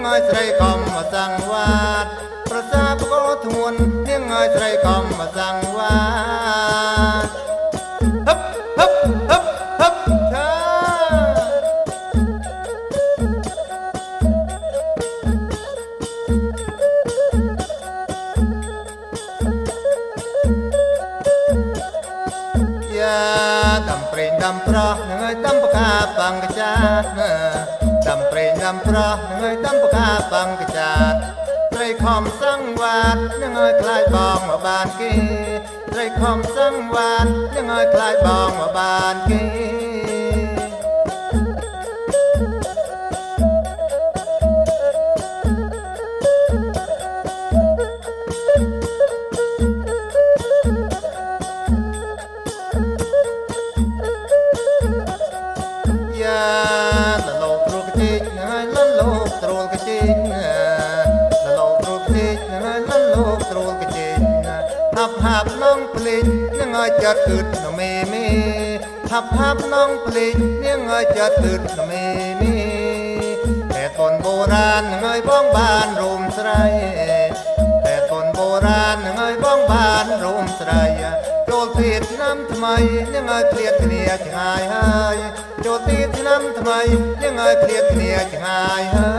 ងន់នឹងឲ្យស្រីកំមកសង្វាតប្រសាបកោធ្ងន់នឹងឲ្យស្រីកំមកសង្វាតហឹបហឹបហឹបហឹបឆាយ៉ាតំប្រេងតំប្រោះនឹងឲ្យតំបកាបង្កចា តតំប្រេងតំប្រោះនឹងឲ្យតំបកាបង្កចាតត្រីខំសង្វាតនឹងឲ្យខ្លាចបងមកបានគេត្រីខំសង្វាតនឹងឲ្យខ្លាចបងមកបានគេ ហើយលលោកទ្រូលកជីកហាប់ហាប់នងភ្លេចនឹងឲ្យចិត្តគិតនមេមេហាប់ហាប់នងភ្លេចនឹងឲ្យចិត្តគិតនមេមេតែកូនបុរាណនឹងឲ្យបងបានរុំស្រ័យតែកូនបុរាណនឹងឲ្យបងបានរុំស្រ័យចូលទីឆ្នាំថ្មីនឹងឲ្យឃ្លាតគ្នាឆ្ងាយហើយចូលទីឆ្នាំថ្មីនឹងឲ្យឃ្លាតគ្នាឆ្ងាយហើ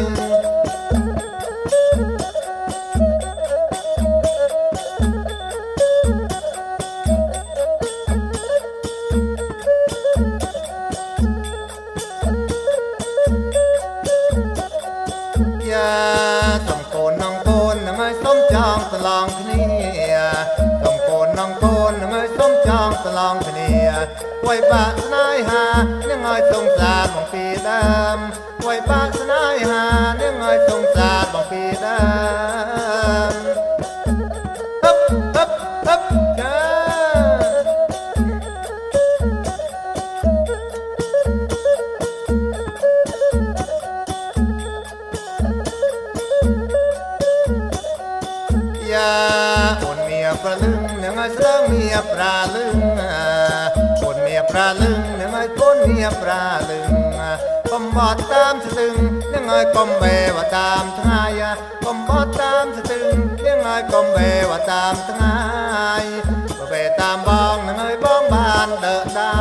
យ ต้องโกนน้งโกนไม่สมจองตลองคนีต้องโกนน้งโกนไม่สมจองตลองคนีไว้ปะสนายหาเนี่ยงอยงสารบางปีดำไว้ปะสนายหาเนี่ยงอยสงสารบองปีดำียปลาลึงคนเมียปลาลึงยังไงคนเมียปลาลึงคมบอดตามสตึงยังไงคมเวว่าตามทงายคมบอดตามสตึงยังไงคมเวว่าตามทงายเบเบตามบ้องนังไงบ้องบานเดอได้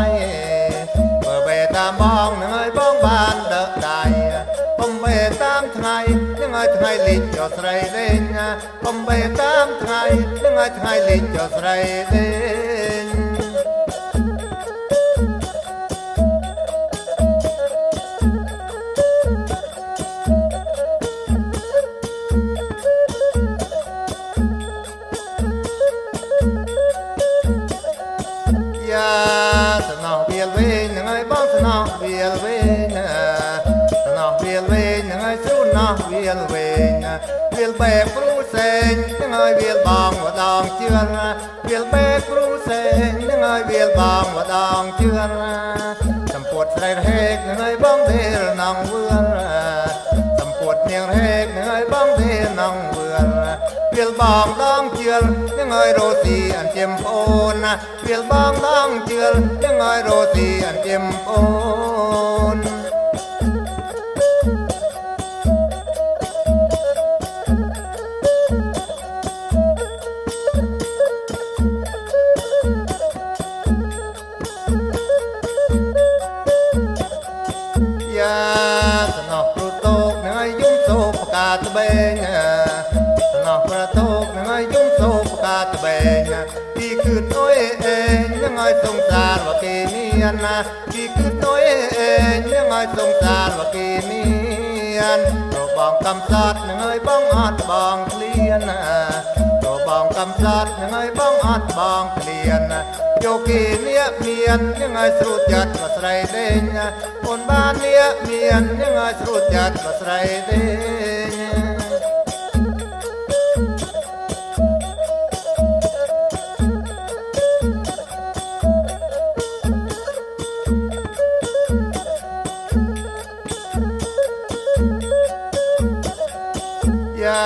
เบเบตามบ้องยัง យថ្ងៃលេងចុះស្រីលេងបំបេតាមថ្ងៃនឹងឲ្យថ្ងៃលេងចុះស្រីលេងយ៉ា វាលបែបគ្រូសេងនឹងឲ្យវាលបងម្ដងជឿនវាលបែបគ្រូសេងនឹងឲ្យវាលបងម្ដងជឿនសម្ពុតស្រីរហេកនឹងឲ្យបងទេរណងវឿនសម្ពុតនាងរហេកនឹងឲ្យបងទេរណងវឿន វាលបងដងជឿលនឹងឲ្យរស់ទីអញ្ចឹមអូនណាវាលបងដងជឿលនឹងឲ្យរស់ទីអញ្ចឹមអូន อกระโตกยังไงยจุ่มโซกกาตะแบงพี่คือตัวเองยังไง่อสงสารว่ากีเกมียนนะพี่คือตัวเองยังไง่อสงสารว่ากีเกมียนตัวบองคำสัดยังไงบ้องอัดบองเคลียนนะตัวบองคำสัดยังไงบ้องอัดบองเคลียนนะโยกีเนี่ยเมียนยังไงสรุปจัดว่าใส่เด้งคนบ้านเนี่ยเมียนยังไงสรุปจัดว่าใส่เด้ง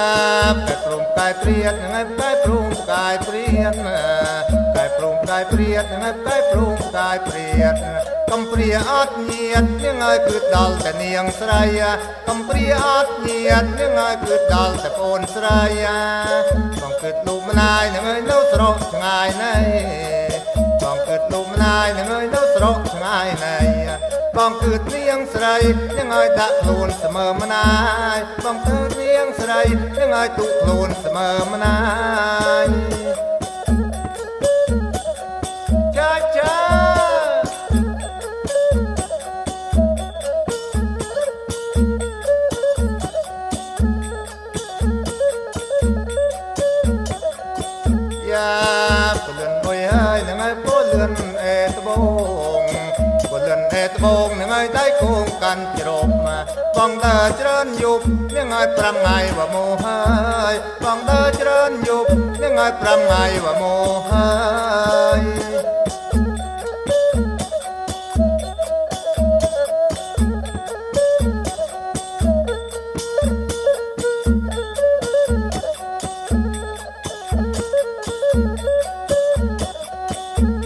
กายปรุงกายเปรียดยังไงกายปรุงกายเปรียดกายปรุงกายเปรียดยังไงกายปรุงกายเปรียดกำเปรียดเนียดยังไงคือดัลแต่เนียงสไรายกำเปรียดเนียดยังไงคือดัลแต่โอนสไราต้องคิดลูกมนายยังไงเล่าสระง่ายในต้องคิดลูกมนายยังไงเล่าสระง่ายในต้องคือ នាងស្រីនឹងឲ្យដាក់ខ្លួនស្មើម្នាយបងគិតនាងស្រីនឹងឲ្យទុកខ្លួនស្មើម្នាយ ត្បូងនឹងហើយដៃគងកាន់ជ្រប់មកបងដើរច្រើនយប់នឹងហើយ5ថ្ងៃវមោហើយបងដើរច្រើនយប់នឹងហើយ5ថ្ងៃវមោហើយ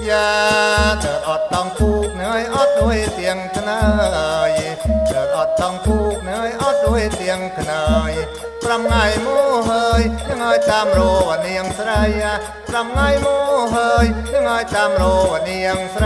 យ៉ាទៅអត់តង់ เหนื่อยอดด้วยเตียงขนายเกิดอดต้องทูกเหนื่อยอดด้วยเตียงขนายทำไงมู่เฮยยังไงตามโรวเนียงไสปรทำไงมู่เฮยยังไงตามโรวเนียงไร